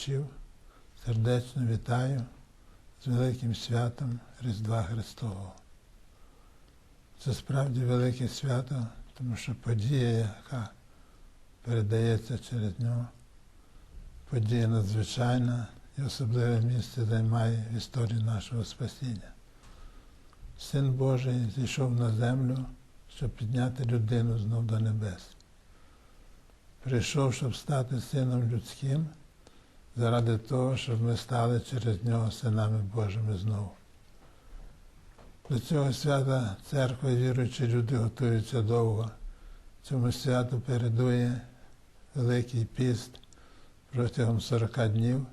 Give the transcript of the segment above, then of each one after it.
Шановних сердечно вітаю з великим святом Різдва Христового. Це справді велике свято, тому що подія, яка передається через нього, подія надзвичайна і особливе місце займає в історії нашого спасіння. Син Божий зійшов на землю, щоб підняти людину знов до небес. Прийшов, щоб стати сином людським, заради того, щоб ми стали через нього синами Божими знову. До цього свята церква, віруючі люди готуються довго. Цьому святу передує Великий піст протягом 40 днів,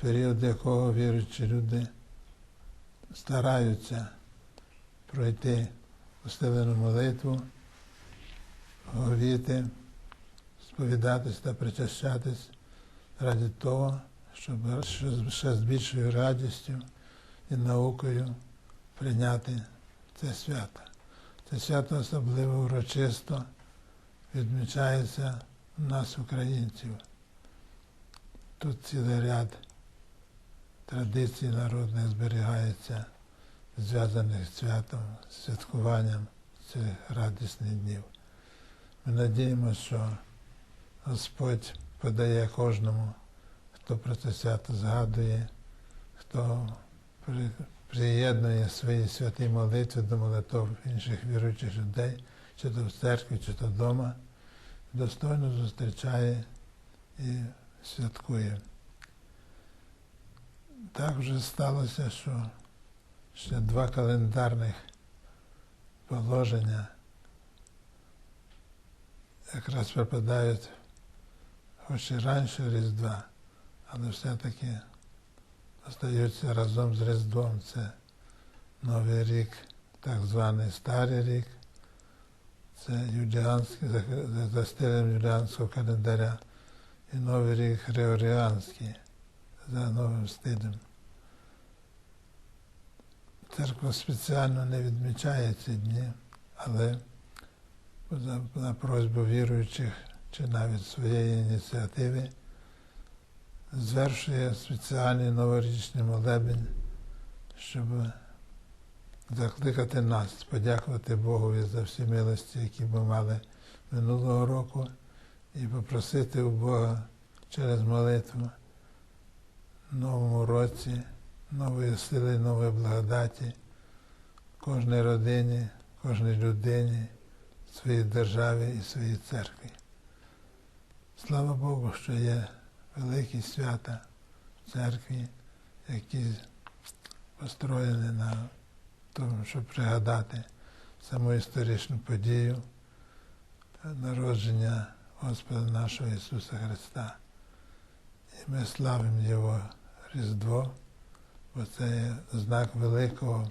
період якого віруючі люди стараються пройти усилену молитву, говіти, сповідатись та причащатись ради того, щоб ще з більшою радістю і наукою прийняти це свято. Це свято особливо урочисто відмічається у нас, українців. Тут цілий ряд традицій народних зберігається, зв'язаних з святом, з святкуванням цих радісних днів. Ми надіємося, що Господь подає кожному, хто про це свято згадує, хто приєднує свої святі молитви до молитв інших віруючих людей, чи то в церкві, чи то вдома, достойно зустрічає і святкує. Так вже сталося, що ще два календарних положення якраз припадають хоч і раніше Різдва, але все-таки остаються разом з Різдвом. Це Новий рік, так званий Старий рік, це юліанський, за стилем юліанського календаря, і Новий рік Григоріанський за новим стилем. Церква спеціально не відмічає ці дні, але на просьбу віруючих чи навіть своєї ініціативи звершує спеціальний новорічний молебень, щоб закликати нас, подякувати Богові за всі милості, які ми мали минулого року, і попросити у Бога через молитву новому році нової сили, нової благодаті кожній родині, кожній людині, своїй державі і своїй церкві. Слава Богу, що є великі свята в церкві, які построєні на тому, щоб пригадати саму історичну подію народження Господа нашого Ісуса Христа. І ми славимо Його Різдво, бо це є знак великого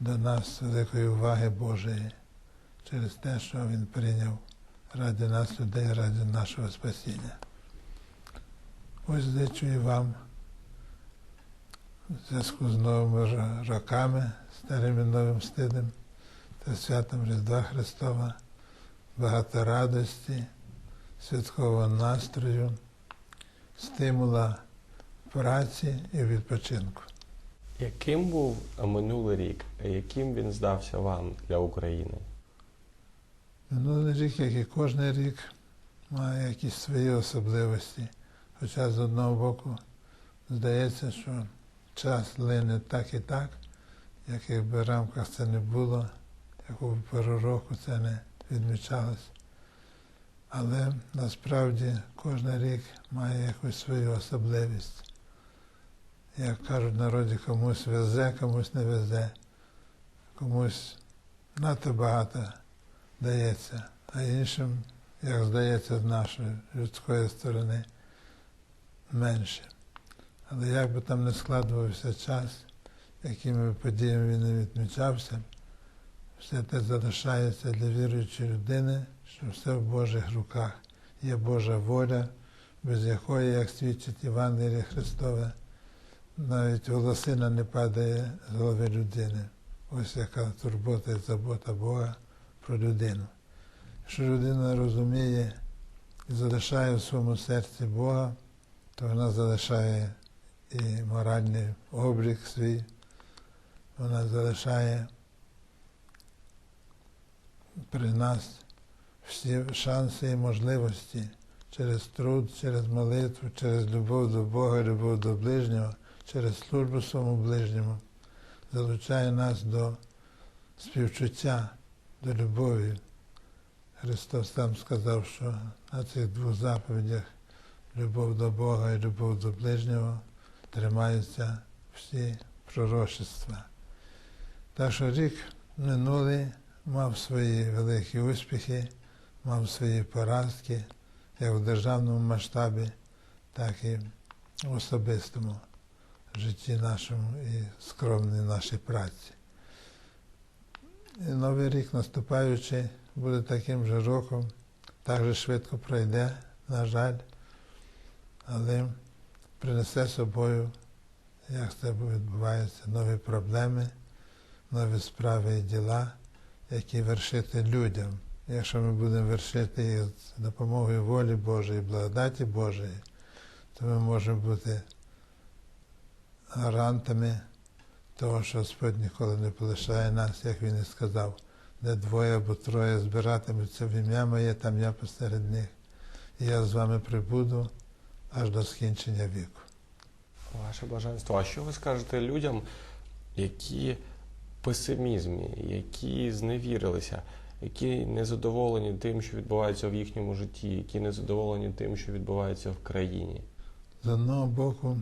до нас, великої уваги Божої через те, що Він прийняв ради нас, людей, ради нашого спасіння. Ось зичу вам в зв'язку з новими роками, старим і новим стилем та святом Різдва Христова, багато радості, святкового настрою, стимула праці і відпочинку. Яким був минулий рік, яким він здався вам для України? Минулий рік, як і кожен рік, має якісь свої особливості. Хоча з одного боку здається, що час лине так і так, як якби в рамках це не було, яку пору року це не відмічалось. Але насправді кожен рік має якусь свою особливість. Як кажуть в народі, комусь везе, комусь не везе, комусь надто багато дається, а іншим, як здається, з нашої людської сторони менше. Але як би там не складувався час, якими подіями він не відмічався, все те залишається для віруючої людини, що все в Божих руках. Є Божа воля, без якої, як свідчить Євангеліє Христове, навіть волосина не падає з голови людини. Ось яка турбота і забота Бога про людину. Якщо людина розуміє і залишає в своєму серці Бога, то вона залишає і моральний облік свій, вона залишає при нас всі шанси і можливості через труд, через молитву, через любов до Бога, любов до ближнього, через службу своєму ближньому, залучає нас до співчуття, до любові. Христос сам сказав, що на цих двох заповідях любов до Бога і любов до ближнього тримаються всі пророчества. Так що рік минулий мав свої великі успіхи, мав свої поразки, як в державному масштабі, так і в особистому житті нашому і скромній нашій праці. І Новий рік наступаючий буде таким же роком, так же швидко пройде, на жаль, але принесе з собою, як це відбувається, нові проблеми, нові справи і діла, які вершити людям. Якщо ми будемо вершити їх з допомогою волі Божої, благодаті Божої, то ми можемо бути гарантами того, що Господь ніколи не полишає нас, як він і сказав, де двоє або троє збиратимуться в ім'я моє, там я посеред них. І я з вами прибуду аж до скінчення віку. Ваше бажанство. А що ви скажете людям, які в песимізмі, які зневірилися, які незадоволені тим, що відбувається в їхньому житті, які незадоволені тим, що відбувається в країні? З одного боку,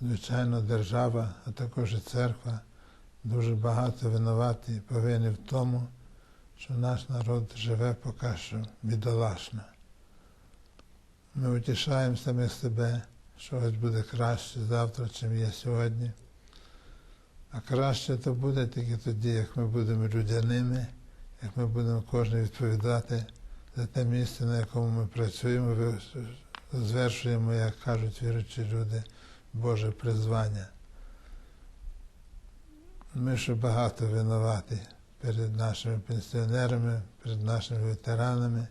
звичайно, держава, а також і церква дуже багато винуваті і повинні в тому, що наш народ живе поки що бідолашно. Ми утішаємо самих себе, що ось буде краще завтра, чим є сьогодні. А краще то буде тільки тоді, як ми будемо людяними, як ми будемо кожен відповідати за те місце, на якому ми працюємо, звершуємо, як кажуть віруючі люди, Боже призвання. Ми ще багато винуваті перед нашими пенсіонерами, перед нашими ветеранами,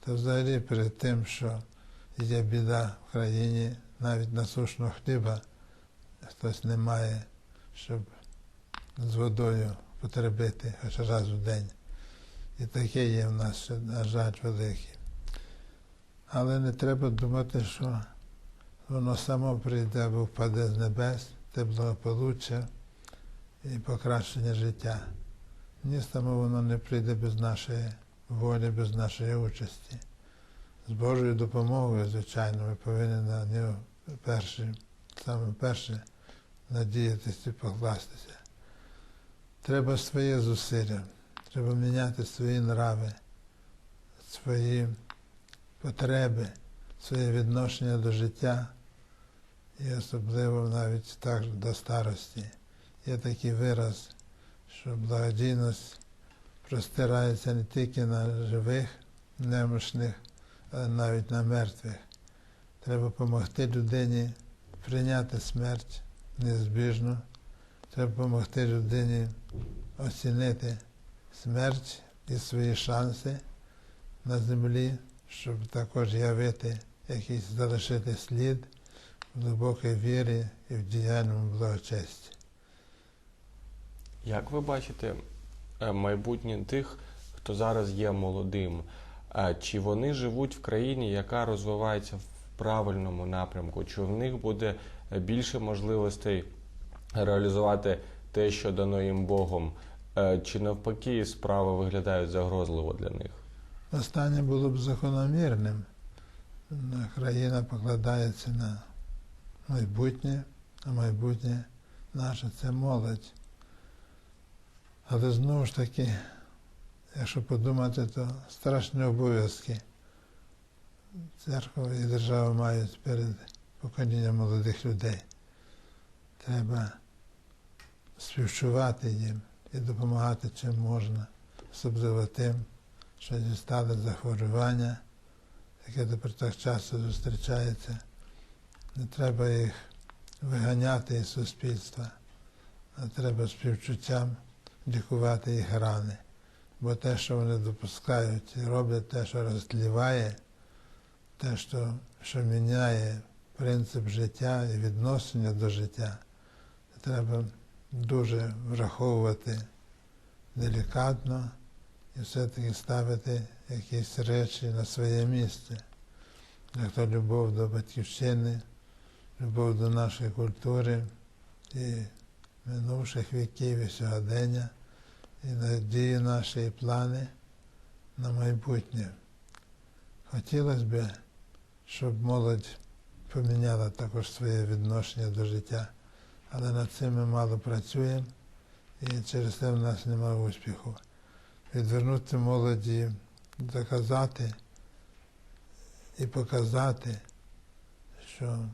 та взагалі перед тим, що є біда в країні, навіть насушного хліба хтось не має, щоб з водою потребити хоч раз в день. І таке є в нас, на жаль, велике. Але не треба думати, що воно само прийде або впаде з небес, те благополуччя і покращення життя. Ні, само воно не прийде без нашої волі, без нашої участі. З Божою допомогою, звичайно, ми повинні на нього перші, саме перше надіятися і покластися. Треба своє зусилля, треба міняти свої нрави, свої потреби, своє відношення до життя і особливо навіть так до старості. Є такий вираз, що благодійність простирається не тільки на живих, немощних, але навіть на мертвих. Треба допомогти людині прийняти смерть неізбіжно. Треба допомогти людині оцінити смерть і свої шанси на землі, щоб також явити якийсь залишити слід в глибокій вірі і в діяльному благочесті. Як ви бачите е, майбутнє тих, хто зараз є молодим? Е, Чи вони живуть в країні, яка розвивається в правильному напрямку? Чи в них буде більше можливостей реалізувати те, що дано їм Богом? Е, Чи навпаки справи виглядають загрозливо для них? Останнє було б закономірним. Країна покладається на майбутнє, а майбутнє наше це молодь. Але знову ж таки, якщо подумати, то страшні обов'язки церква і держава мають перед поколінням молодих людей. Треба співчувати їм і допомагати чим можна, особливо тим, що дістали захворювання, яке тепер так часто зустрічається. Не треба їх виганяти із суспільства, а треба співчуттям лікувати їх рани. Бо те, що вони допускають і роблять те, що розтліває, те, що, що міняє принцип життя і відношення до життя, треба дуже враховувати делікатно і все-таки ставити якісь речі на своє місце. Як то любов до батьківщини, любов до нашої культури і минувших віків і сьогодення, і надії наші і плани на майбутнє. Хотілося б, щоб молодь поміняла також своє відношення до життя, але над цим ми мало працюємо і через це в нас немає успіху. Відвернути молоді, доказати і показати, що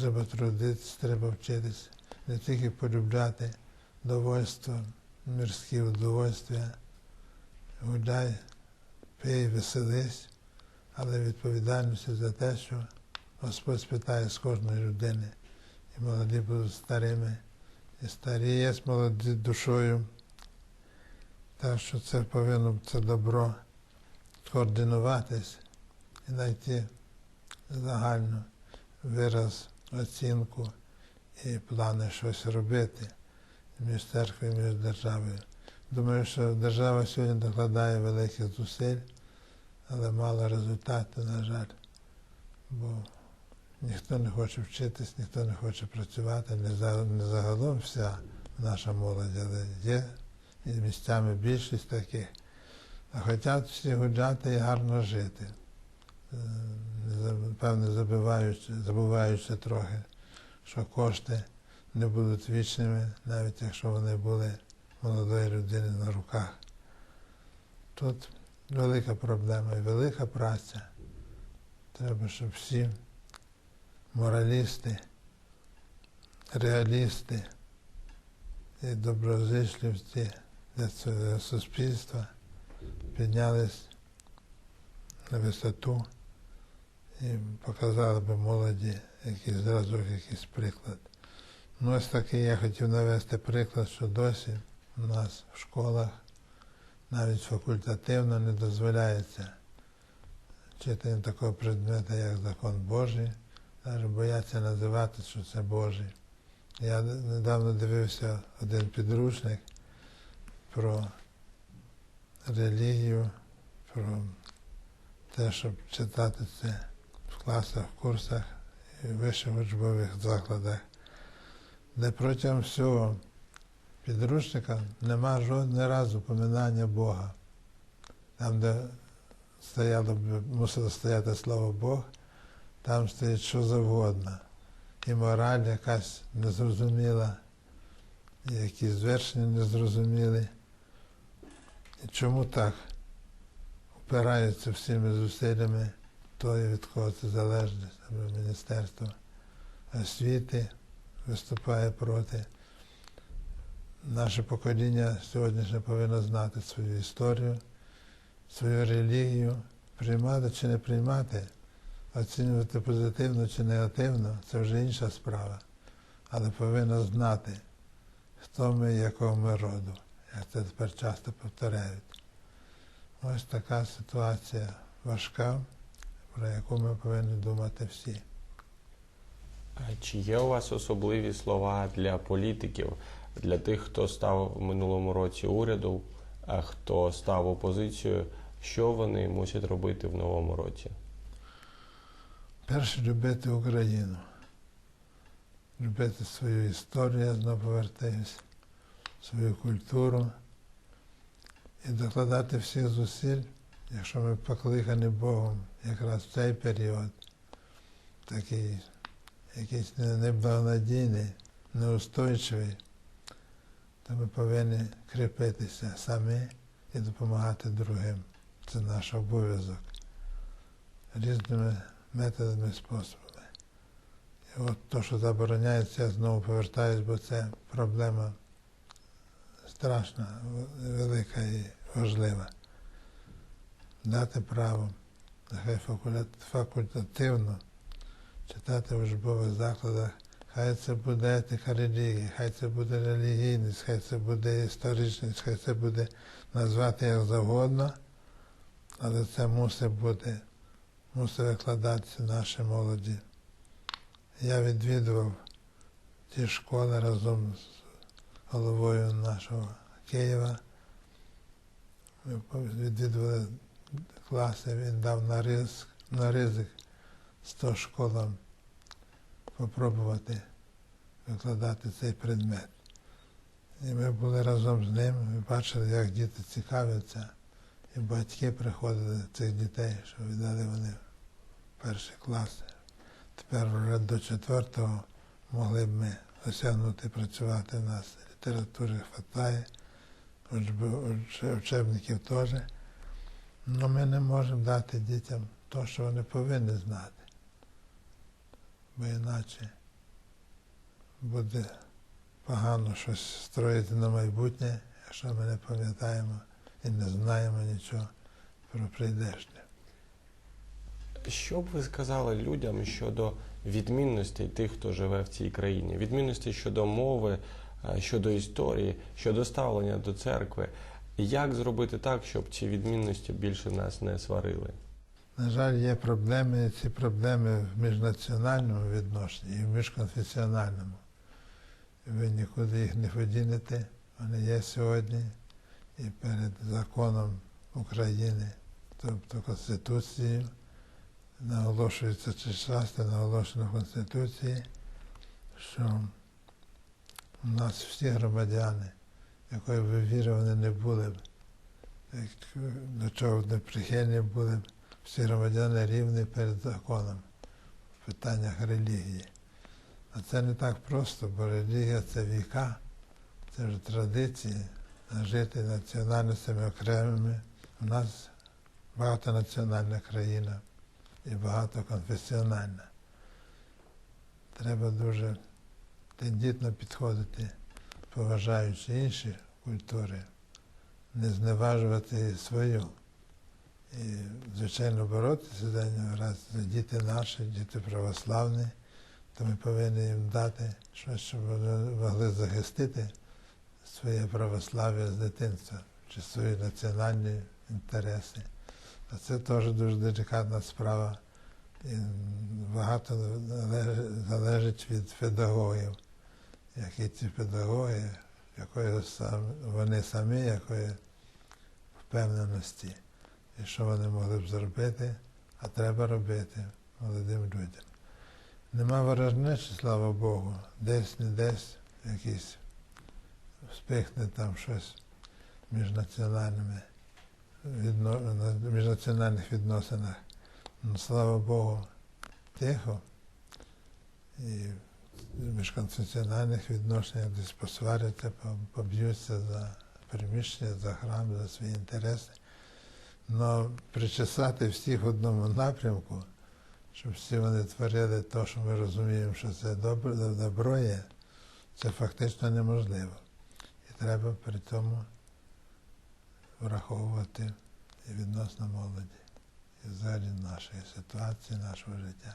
треба трудитися, треба вчитися, не тільки полюбляти довольство, мирські удовольствия, гуляй, пий, веселись, але відповідальності за те, що Господь спитає з кожної людини, і молоді будуть старими, і старі є молоді душою. Так що це повинно це добро координуватись і знайти загальну вираз, оцінку і плани щось робити між церквою між державою. Думаю, що держава сьогодні докладає великих зусиль, але мало результату, на жаль. Бо ніхто не хоче вчитись, ніхто не хоче працювати, не, загалом вся наша молодь, але є і місцями більшість таких. А хочуть всі гуляти і гарно жити. Е, Певне, забуваючи, забуваючи трохи, що кошти не будуть вічними, навіть якщо вони були молодої людини на руках. Тут велика проблема і велика праця. Треба, щоб всі моралісти, реалісти і доброзичливці для цього суспільства піднялись на висоту і показали би молоді якийсь зразок, якийсь приклад. Ну, ось такий я хотів навести приклад, що досі у нас в школах навіть факультативно не дозволяється читання такого предмета, як закон Божий, навіть бояться називати, що це Божий. Я недавно дивився один підручник про релігію, про те, щоб читати це класах, курсах і вищих учбових закладах, де протягом всього підручника нема жодного разу поминання Бога. Там, де стояло, мусило стояти слово Бог, там стоїть що завгодно. І мораль якась незрозуміла, і якісь звершення незрозумілі. І чому так? Опираються всіми зусиллями тої, від кого це залежить, Міністерство освіти виступає проти. Наше покоління сьогоднішнє повинно знати свою історію, свою релігію, приймати чи не приймати, оцінювати позитивно чи негативно це вже інша справа. Але повинно знати, хто ми і якого ми роду, як це тепер часто повторяють. Ось така ситуація важка, про яку ми повинні думати всі. А Чи є у вас особливі слова для політиків, для тих, хто став в минулому році уряду, а хто став опозицією, що вони мусять робити в новому році? Перше любити Україну, любити свою історію, я знову повертаюсь, свою культуру і докладати всіх зусиль, якщо ми покликані Богом якраз в цей період, такий якийсь не- неблагонадійний, неустойчивий, то ми повинні кріпитися самі і допомагати другим. Це наш обов'язок різними методами, способами. І от то, що забороняється, я знову повертаюсь, бо це проблема страшна, велика і важлива. Дати право, нехай факультативно читати в учбових закладах. Хай це буде етика релігії, хай це буде релігійність, хай це буде історичність, хай це буде назвати як завгодно, але це мусить бути мусить викладатися наші молоді. Я відвідував ті школи разом з головою нашого Києва. Ми відвідували класи, він дав на ризик, на ризик 100 школам попробувати викладати цей предмет. І ми були разом з ним, ми бачили, як діти цікавляться. І батьки приходили цих дітей, що віддали вони в перші класи. Тепер вже до четвертого могли б ми осягнути працювати. У нас літератури вистачає, учебників теж. Але ми не можемо дати дітям те, що вони повинні знати. Бо іначе буде погано щось строїти на майбутнє, якщо ми не пам'ятаємо і не знаємо нічого про прийдешнє. Що б ви сказали людям щодо відмінностей тих, хто живе в цій країні? Відмінностей щодо мови, е, щодо історії, щодо ставлення до церкви. Як зробити так, щоб ці відмінності більше нас не сварили? На жаль, є проблеми, ці проблеми в міжнаціональному відношенні і в міжконфесіональному. Ви нікуди їх не подінете, вони є сьогодні і перед законом України, тобто Конституцією, наголошується чи часто наголошено в Конституції, що у нас всі громадяни, якої б віри вони не були до чого б не прихильні були всі громадяни рівні перед законом в питаннях релігії. А це не так просто, бо релігія це віка, це вже традиції, жити національностями окремими. У нас багатонаціональна країна і багатоконфесіональна. Треба дуже тендітно підходити, поважаючи інші культури, не зневажувати свою. І, звичайно, боротися за нього раз діти наші, діти православні, то ми повинні їм дати щось, щоб вони могли захистити своє православ'я з дитинства чи свої національні інтереси. А це теж дуже делікатна справа. І багато залежить від педагогів, які ці педагоги, якої вони самі, якої впевненості, і що вони могли б зробити, а треба робити молодим людям. Нема ворожнечі, слава Богу, десь не десь якісь вспихне там щось між міжнаціональних відносинах. Ну, слава Богу, тихо. І міжконфесіональних відношеннях десь посваряться, поб'ються за приміщення, за храм, за свої інтереси. Але причесати всіх в одному напрямку, щоб всі вони творили те, що ми розуміємо, що це добро, добро є, це фактично неможливо. І треба при цьому враховувати і відносно молоді, і взагалі нашої ситуації, нашого життя.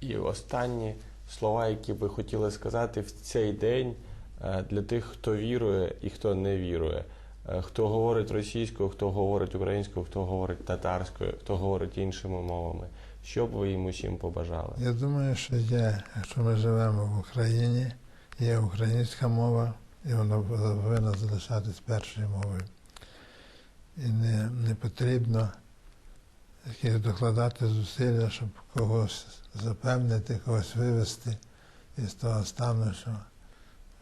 І останні слова, які ви хотіли сказати в цей день е, для тих, хто вірує і хто не вірує, Е, хто говорить російською, хто говорить українською, хто говорить татарською, хто говорить іншими мовами. Що б ви їм усім побажали? Я думаю, що є, якщо ми живемо в Україні, є українська мова, і вона повинна залишатись першою мовою. І не, не потрібно якісь докладати зусилля, щоб когось запевнити, когось вивести із того стану, що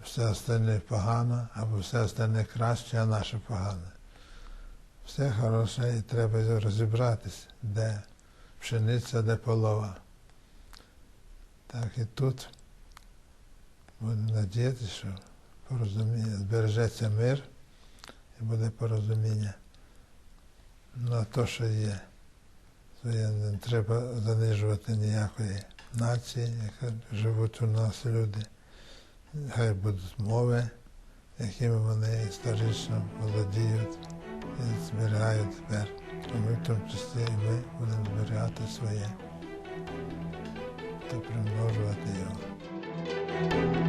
все остальне погано, або все остальне краще, а наше погане. Все хороше і треба розібратися, де пшениця, де полова. Так і тут будемо надіятися, що порозуміння, збережеться мир і буде порозуміння. Ну а то, що є, не треба занижувати ніякої нації, яка живуть у нас люди. Хай будуть мови, якими вони історично володіють і зберігають тепер. А ми в тому числі і ми будемо зберігати своє та примножувати його.